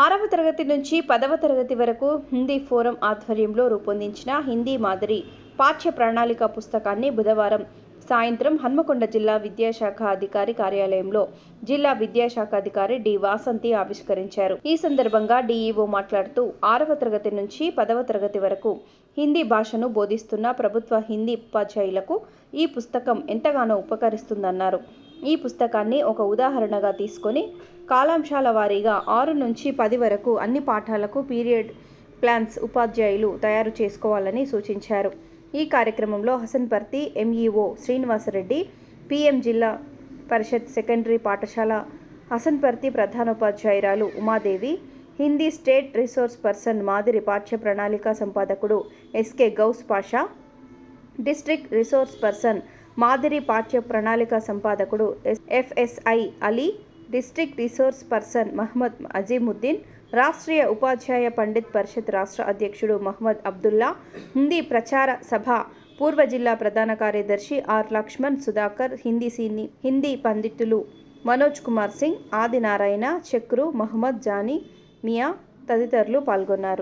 ఆరవ తరగతి నుంచి పదవ తరగతి వరకు హిందీ ఫోరం ఆధ్వర్యంలో రూపొందించిన హిందీ మాదిరి పాఠ్య ప్రణాళిక పుస్తకాన్ని బుధవారం సాయంత్రం హన్మకొండ జిల్లా విద్యాశాఖ అధికారి కార్యాలయంలో జిల్లా విద్యాశాఖ అధికారి డి వాసంతి ఆవిష్కరించారు. ఈ సందర్భంగా డిఈఓ మాట్లాడుతూ ఆరవ తరగతి నుంచి పదవ తరగతి వరకు హిందీ భాషను బోధిస్తున్న ప్రభుత్వ హిందీ ఉపాధ్యాయులకు ఈ పుస్తకం ఎంతగానో ఉపకరిస్తుందన్నారు. ఈ పుస్తకాన్ని ఒక ఉదాహరణగా తీసుకొని కాలాంశాల వారీగా ఆరు నుంచి పది వరకు అన్ని పాఠాలకు పీరియడ్ ప్లాన్స్ ఉపాధ్యాయులు తయారు చేసుకోవాలని సూచించారు. ఈ కార్యక్రమంలో హసన్పర్తి ఎంఈఓ శ్రీనివాసరెడ్డి పిఎం జిల్లా పరిషత్ సెకండరీ పాఠశాల Hasanparthy ప్రధానోపాధ్యాయురాలు Umadevi Hindi state resource person మాదిరి పాఠ్య ప్రణాళిక సంపాదకుడు SK Ghouse Pasha district resource person మాదిరి పాఠ్య ప్రణాళిక సంపాదకుడు S- FSI Ali district resource person Mohammed Azimuddin Rashtriya Upadhyaya Pandit Parishad రాష్ట్ర అధ్యక్షుడు మహమ్మద్ అబ్దుల్లా హిందీ ప్రచార సభ పూర్వ జిల్లా ప్రధాన కార్యదర్శి ఆర్ లక్ష్మణ్ సుధాకర్ హిందీ సీని హిందీ పండితులు మనోజ్ కుమార్ సింగ్ ఆదినారాయణ చక్రు మహమ్మద్ జానీ మియా తదితరులు పాల్గొన్నారు.